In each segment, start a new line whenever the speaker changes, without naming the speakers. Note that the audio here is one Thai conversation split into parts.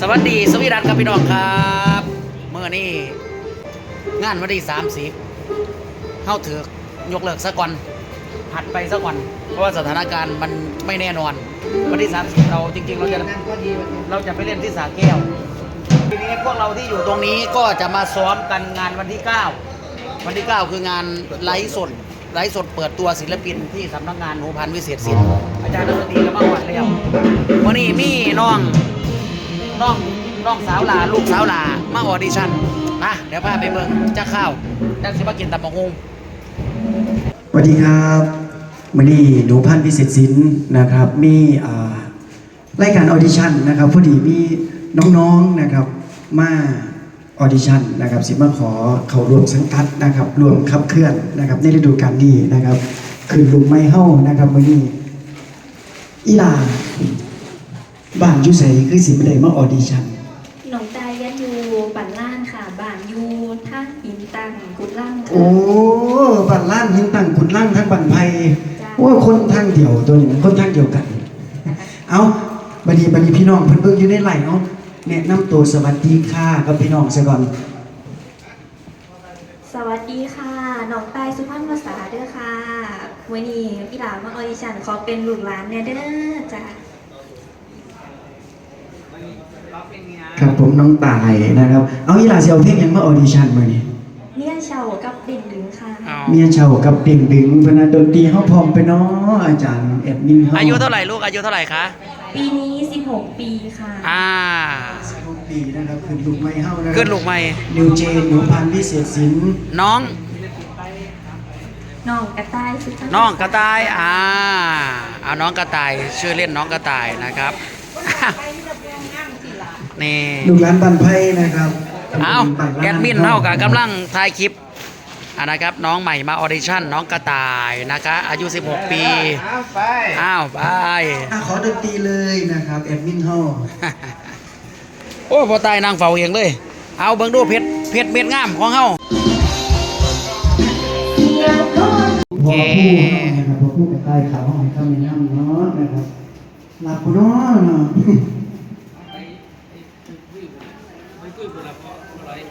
สวัสดีสวีดันครับพี่น้องครับเมื่อนี้งานวันที่สามสิบเข้าถือกยกเลิกซะก่อนผัดไปซะก่อน เพราะว่าสถานการณ์มันไม่แน่นอน วันที่สามสิบเราจริง ๆ เราจะเราจะไปเล่นที่สาแก้วทีนี้พวกเราที่อยู่ตรงนี้ก็จะมาซ้อมกันงานวันที่9วันที่9คืองานไลฟ์สดไลฟ์สดเปิดตัวศิลปินที่สำนักงานหูพันวิเศษศิลป์อาจารย์ดนตรีก็มาวัดแล้ววันนี้มีน้อง น้องน้องสาวลาลูกสาวลามาออดิชั่นมาเดี๋ยวพาไปเบิ่งจะข้าวจักสิมากินตับมะฮุง
สวัสดีครับวันนี้หนูพันธ์พิเศษศิลป์นะครับ มีอ่ารายการออดิชั่นนะครับพอดีมีน้องๆนะครับมาออดิชั่นนะครับสิมาขอเขารวมสังกัดนะครับรวมขับเคลื่อนนะครับในฤดูกาลนี้นะครับ คือลุงไม้เฮ้านะครับวันนี้อีลา บ้านอยุใสคือสิบได้มาออดิชั่น
หนองตายยันยูบันล่านค่ะบ้านยูท่าอินตังกุดล่างค่ะ
โอ้บ้านล้านหินตั้งขุนล่างทั้งบ้านไผ่
จ้ะ
โอ้คนทางเดียวตัวนี้คนทางเดียวกัน เอาบัดนี้บัดนี้พี่น้องเพิ่นเบิ่งอยู่ในไลน์เนาะแนะนำตัวสวัสดีค่ะกับพี่น้องซะก่อน
สวัสดีค่ะหนองตายสุพรรณภาษาเด้อค่ะวันนี้พี่หลามาออดิชั่นขอเป็นลูกหลานแน่เด้อจ้ะ
ครับผมน้องตายนะครับ เอาอีหลาสิเอาเพลงหยังมาออดิชั่นมื้อนี้
เนี่ยเชากับเด่นดึงค่ะ
เอา
เมียเช่ากับเด่งดึงเพนนะดนตรีเฮาพร้อมไปเนาะอาจารย์แอดมินเฮา
อายุเท่าไหร่ลูกอายุเท่าไหร่คะ
ปีนี้ 16 ปีค่ะ
อ่า
16ปีนะครับขึ้นลูกไม้เฮานะ
ขึ้นลูกใหม่
นิวเจนหนูพันธุ์วิเศษศิลป์
น้อง
น้องกระต่ายสุพรรณ
น้องกระต่าย อ่าเอาน้องกระต่ายชื่อเล่นน้องกระต่ายนะครับ นี่
ลูกหลานบ้านไผ่นะครับ
เอา
บ้ล้
แอดมินเท่ากับกำลังถ่ายคลิปอะนะครับน้องใหม่มาออดิชั่นน้องกระต่ายนะคะ อายุ 16 ปีอ้าวไป
อะขอดนตรีเลยนะครับแอดมินเฮา
โอ้พอตายนางเฝ้าเองเลย เอาเบิ่งดูเพชรเพชรเม็ดงามของเฮา
พอคู่นะครับพอคู่กับใต้ขาวห้องเข้าในน้ำเนาะนะครับหลับเนาะเนาะ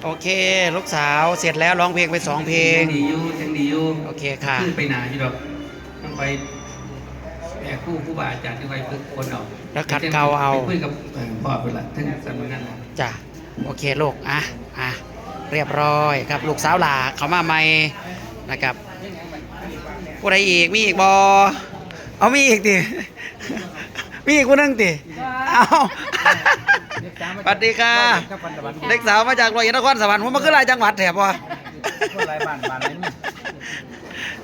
โอเค ลูกสาวเสร็จแล้วร้องเพลงไปสองเพลง
ยังดีอยู่ยังดีอยู่
โอเคค่ะ
ขึ้นไปหนาอยู่ดอกต้องไปแม่ครู่ผู้บาอาจารย์ที่ไปฝึกคนเอา
แล้วขัดเกลาเอา
ไปคุยกับเอ่อพ่อเป็นละทั้งสำนักงานนะ
จ้ะโอเคลูกอะอะเรียบร้อยครับลูกสาวหลาเขามาใหม่นะครับผู้ใดอีกมีอีกบอเอามีอีกดิมีอีกคนนึงดิเอา สวัสดีค่ะ เด็กสาวมาจากร้อยเอ็ดนครสวรรค์ผมมาขึ้นหลายจังหวัดแถบวะ
คนไรบ้านบ้านไหนนี่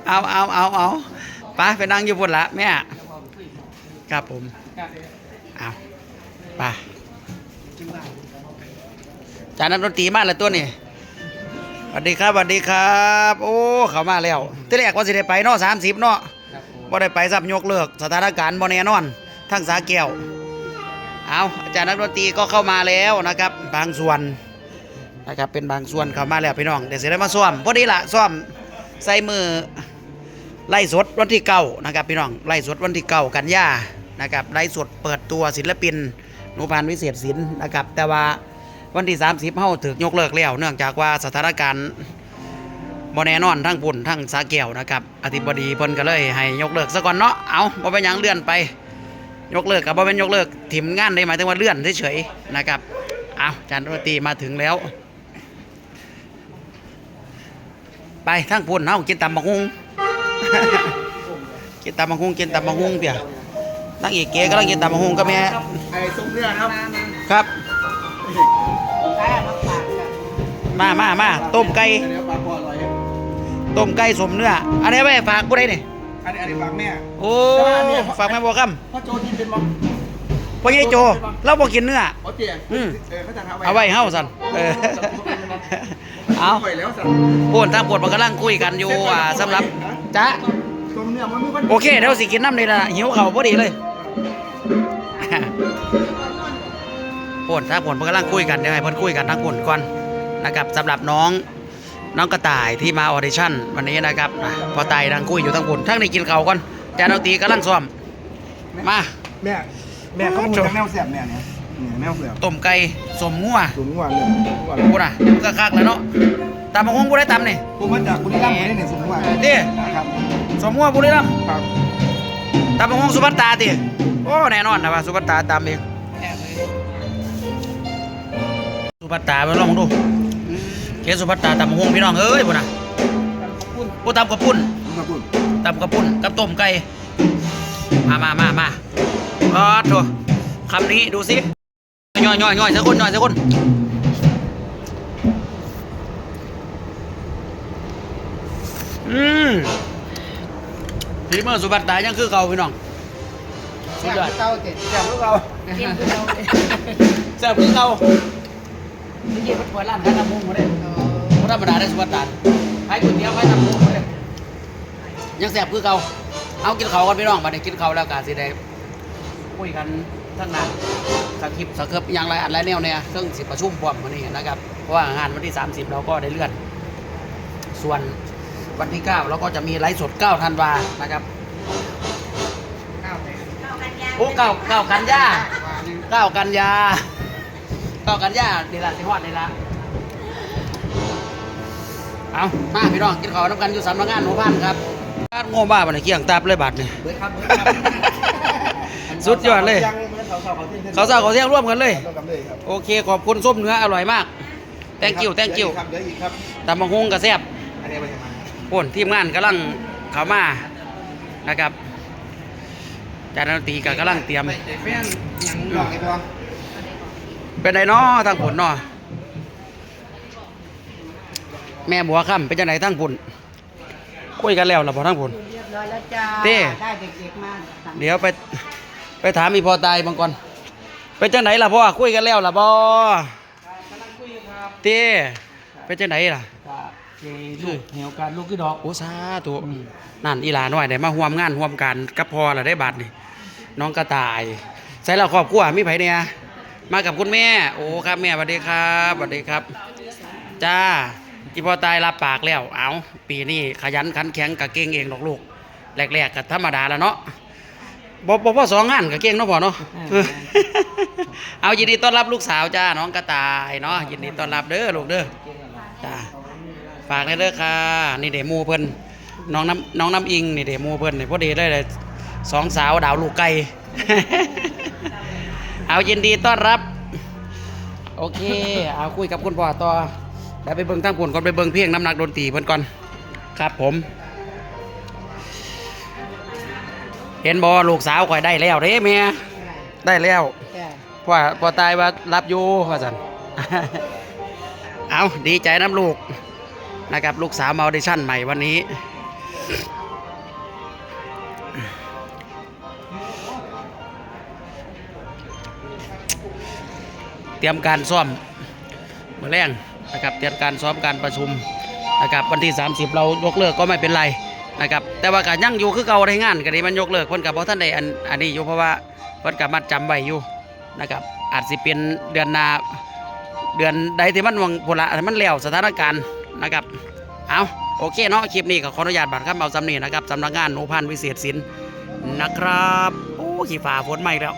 เอาเอาเอาเอาไปไปนั่งอยู่บนละแม่ครับผมเอาไปจานนักดนตรีมาแล้วตัวนี่สวัสดีครับสวัสดีครับ โอ้เขามาแล้วที่แรกว่าสิได้ไปเนาะสามสิบเนาะ
ครับผม
บ่ได้ไปซับยกเลิกสถานการณ์บ่แน่นอน ทั้งสาแก้ว เอาอาจารย์นักดนตรีก็เข้ามาแล้วนะครับ บางส่วนนะครับเป็นบางส่วนเข้ามาแล้วพี่น้องเดี๋ยวเสิได้มาซ่อมพอดีละซ่อมใส่มือไล่สดวันที่เก้านะครับพี่น้องไล่สดวันที่เก้ากันยานะครับไล่สดเปิดตัวศิลปินหนุพันธ์วิเศษศิลป์นะครับ แต่ว่าวันที่ 30เฮาถึกยกเลิกแล้ว เนื่องจากว่าสถานการณ์บ่แน่นอนทั้งปุ่นทั้งสาแก้วนะครับอธิบดีเพิ่นก็เลยให้ยกเลิกซะก่อนเนาะเอาบ่เป็นหยังเลื่อนไป ยกเลิกกับบ่เป็นยกเลิกถิ่มงานได้หมายถึงว่าเลื่อนเฉยๆนะครับเอาอาจารย์ดนตรีมาถึงแล้ว ไปทั้งปุ่นเฮากินตำบักฮุงกินตำบักฮุงกินตำบักฮุงเปียนั่งอีกเก๋กำลังกินตำบักฮุงกับแม่
ไอ้ซุ้มเนื้อครับ
ครับมามามาต้มไก่
เดี๋ยวปลาพออร่อย
ต้มไก่สมเนื้ออันนี้ไว้ฝากกูได้นี่
อันนี้อันนี้ฝากแม่
โอ้ฝากแม่บัวค
พ่อโจกินเป็นมั้งำ
พ่อใหญ่โจเราบ่กินเนื้อ
โอเค
อืม
เออเขาจะทำ
เอาไว้เฮาสั่นเออเอา
ไปแล้วสั่ง
พูดทางปวดมันกำลังคุยกันอยู่อ่าสำหรับจ้ะ
ต้มเนื้อมันไม่ค่อย
โอเคเดี๋ยวสิกินน้ำนี่ละหิวเข่าวพอดีเลยปวดทางปวดมันกำลังคุยกันเดี๋ยวให้เพิ่นคุยกันทางปวดก่อนนะครับสำหรับน้อง น้องกระต่ายที่มาออดิชั่นวันนี้นะครับอะพอตายดังคุยอยู่ทางปวดทั้งนี้กินข้าวก่อนจานดนตรีกำลังซ้อมมา
แม่แม่เขามูทั้งแนวแสบแม่เนี่ย
เนี่ยแนวเผือก
ต้มไก่สมงัว
สูงกว่าเลยสูงกว่า
กูน่ะก็คักแล้วเนาะตำบักฮงกูได้ตำนี่
ผมมาจากบุรีรัมย์นี่เนี่ยสูงกว่า
เด้
ครับ
สมงัวบุรีรัมย์
ครับ
ตำบักฮงสุภัตตาติโอ้แน่นอนนะว่าสุภัตตาตำเอง
แอบเลย
สุภัตตาไปลองดู เคสสุภัตตาตำบักฮงพี่น้องเอ้ยพุ่นน่ะ
ปุ้น
กูตำกระปุ่น
ขอบคุณ
ตำกระปุ่นกับต้มไก่ มามามามาอ๋อโถคำนี้ดูสิย่อยย่อยย่อยสักคนย่อยสักคนอืมทีเมื่อสุภัตตายังคือเก่าพี่น้อง สุดยอด
เก้าเจ็ด
แซ่บคือเก่า
กินคือเรา
แซ่บคือเก่า เมื่อกี้มันเปิดร้านขายน้ำมุ้งมาได้บ่ ธรรมดาได้สุภัตตาขายก๋วยเตี๋ยวขายน้ำมุ้งมาได้ยังแซ่บคือเก่าเอากินข้าวกันพี่น้องบัดนี้กินข้าวแล้วก็สิได้คุยกันทั้งนั้นสคริปต์สคริปต์อย่างไรอันไรแนวเนี่ยซึ่งสิประชุมพร้อมวันนี้นะครับ เพราะว่างานวันที่ 30 เราก็ได้เลื่อน ส่วนวันที่ 9 เราก็จะมีไลฟ์สด9ธันวานะครับ
เก้าเลย
โอ้เก้าเก้ากันยาเก้ากันยาเก้ากันยานี่ละสิฮอดนี่ละ เอามาพี่น้องกินข้าวน้ำกันอยู่สำนักงานหมู่บ้านครับการโง่บ้าบัดนเกี่ยงตับเลยบาดนี่
เบิร์ดครับเบิร์ดครับ
สุดยอดเลย
ยังเบิร์ดเขาเขาเขาที่
เขาวเศร้าเขาวเที่ยงร่วมกันเลย
ต้องกันเลยครับ
โอเคขอบคุณส้มเนื้ออร่อยมาก thank you thank you
ครับเดี๋ยวอีกครับ
ตำบักฮงกระแซบ
อันนี้ไปยังไง
พ่นทีมงานกำลังเข้ามานะครับจานดนตรีก็กำลังเตรียม
ไปแต่แฟนยัง
ลองไอ้ตัว
เป็นไดเนาะทางผลเนาะ แม่บัวค่ำเป็นจังไดทางผลคุยกันแล้วล่ะบ่ทางผล
เรียบร้อยแล้วจ้า
เต้
ได้เด็กๆมาสั่ง
เดี๋ยวไปไปถามอีพอตายบางก่อนเป็นจังไดล่ะพ่อคุยกันแล้วล่ะบ่
กำลังคุยครับ
เต้เป็นจังไดล่ะ
กับเจลูกเหวการลูกคือดอก
โอ้สาธุนั่นอีหลาน้อยได้มาร่วมงานร่วมกันกับพ่อล่ะได้บัตรนี่น้องกระต่ายใส่เราครอบครัวมีไผเนี่ยมากับคุณแม่ โอ้ครับแม่สวัสดีครับสวัสดีครับ จ้า อีพอตายรับปากแล้ว เอาปีนี้ขยันขันแข็งกะเก่งเองดอกลูกแรกๆก็ธรรมดาแล้วเนาะบ่บ่พอสองงานกะเก่งเนาะพ่อเนาะเอายินดีต้อนรับลูกสาวจ้าน้องกระต่ายเนาะยินดีต้อนรับเด้อลูกเด้อจ้าฝากได้เด้อค่ะนี่เดหมูเพิ่นน้องน้ำน้องน้ำอิงนี่เดหมูเพิ่นนี่พอดีได้เลยสองสาวดาวลูกไก่เอายินดีต้อนรับ โอเค เอาคุยกับคุณพ่อต่อ เดี๋ยวไปเบิ่งทั้งผลก่อนไปเบิ่งเพียงน้ำหนักดนตรีเพิ่นก่อนครับผม เห็นบอลูกสาวข่อยได้แล้วเด้แม่ได้แล้ว
จ้า
พ่อพ่อตายว่ารับอยู่ว่าสันเอาดีใจน้ำลูกนะครับลูกสาวมาออดิชั่นใหม่วันนี้เตรียมการซ้อมมือแรง นะครับเตรียมการซ้อมการประชุมนะครับวันที่ 30 เรายกเลิกก็ไม่เป็นไรนะครับแต่ว่าการยั่งอยู่คือเก่าได้งานกันนี้มันยกเลิกเพิ่นกับเพราะท่านใดอันอันนี้อยู่เพราะว่าเพิ่นกับมัดจำไว้อยู่นะครับอาจสิเป็นเดือนนาเดือนใดที่มันวังพละมันแล้วสถานการณ์นะครับเอาโอเคเนาะคลิปนี้ก็ขออนุญาตบัตรครับเอาสำนีนะครับสำนักงานโนพันวิเศษศิลป์นะครับโอ้ขี่ฝ่าฝนใหม่แล้ว